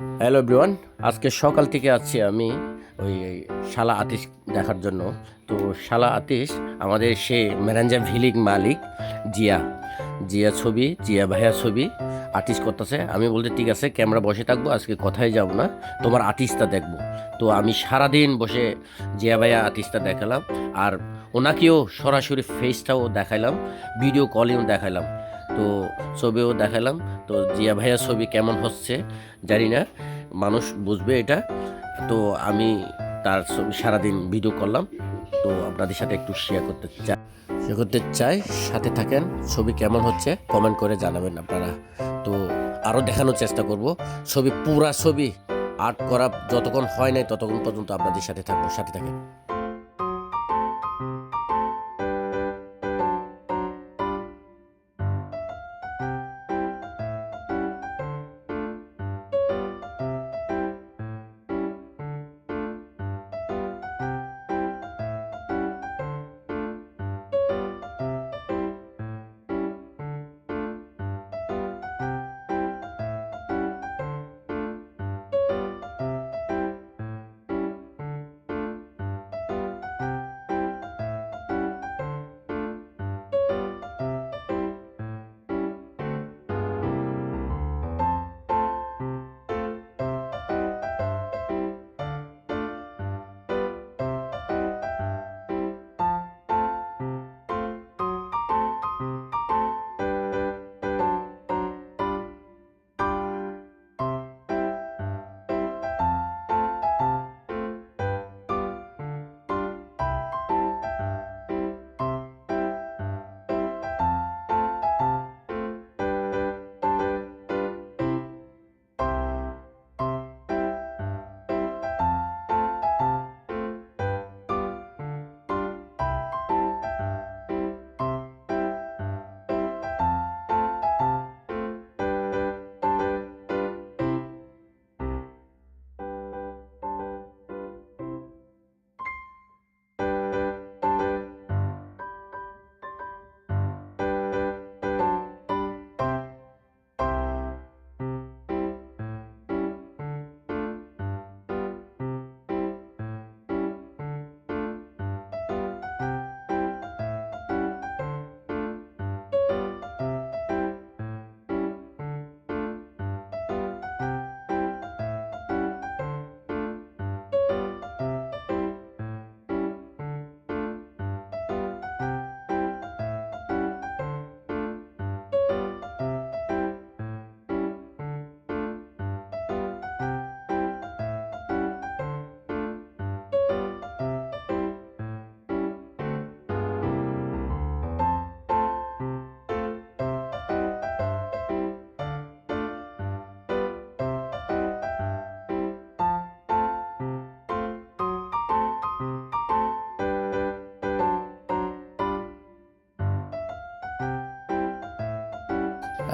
Hello everyone আজকে সকাল থেকে আছি আমি ওই শালা আতিশ দেখার জন্য। তো শালা আতিশ, আমাদের সে মেরাঞ্জা ভিলিক মালিক, জিয়া। জিয়া ছবি, জিয়া ভাইয়া ছবি আর্টিস্ট করতেছে। আমি বলতে ঠিক আছে, ক্যামেরা বসে থাকব, আজকে কথাই যাব না? তোমার আর্টিস্টটা দেখব। তো আমি সারাদিন বসে জিয়া ভাইয়া আর্টিস্টটা দেখালাম। আর ওনাকেও সরাসরি ফেসটাও দেখাইলাম ভিডিও কলিংও দেখাইলাম। তো ছবিও দেখালাম। তো জিয়া ভাইয়া ছবি কেমন হচ্ছে জানি না, মানুষ বুঝবে এটা। তো আমি তার সারাদিন ভিডিও করলাম। তো আপনাদের সাথে একটু শেয়ার করতে চাই শেয়ার করতে চাই, সাথে থাকেন, ছবি কেমন হচ্ছে কমেন্ট করে জানাবেন আপনারা। তো আরও দেখানোর চেষ্টা করব। ছবি, পুরা ছবি আর্ট করা যতক্ষণ হয় নাই ততক্ষণ পর্যন্ত আপনাদের সাথে থাকব, সাথে থাকেন।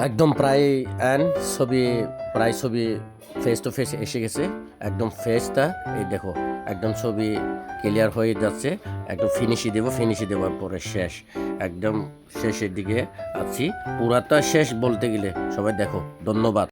একদম প্রায়, অ্যান ছবি, প্রায় ছবি ফেস টু ফেস এসে গেছে। একদম ফেসটা এই দেখো, একদম ছবি ক্লিয়ার হয়ে যাচ্ছে। একদম ফিনিশি দেবো ফিনিশি দেওয়ার পরে শেষ। একদম শেষের দিকে আছি। পুরাটা শেষ বলতে গেলে, সবাই দেখো, ধন্যবাদ।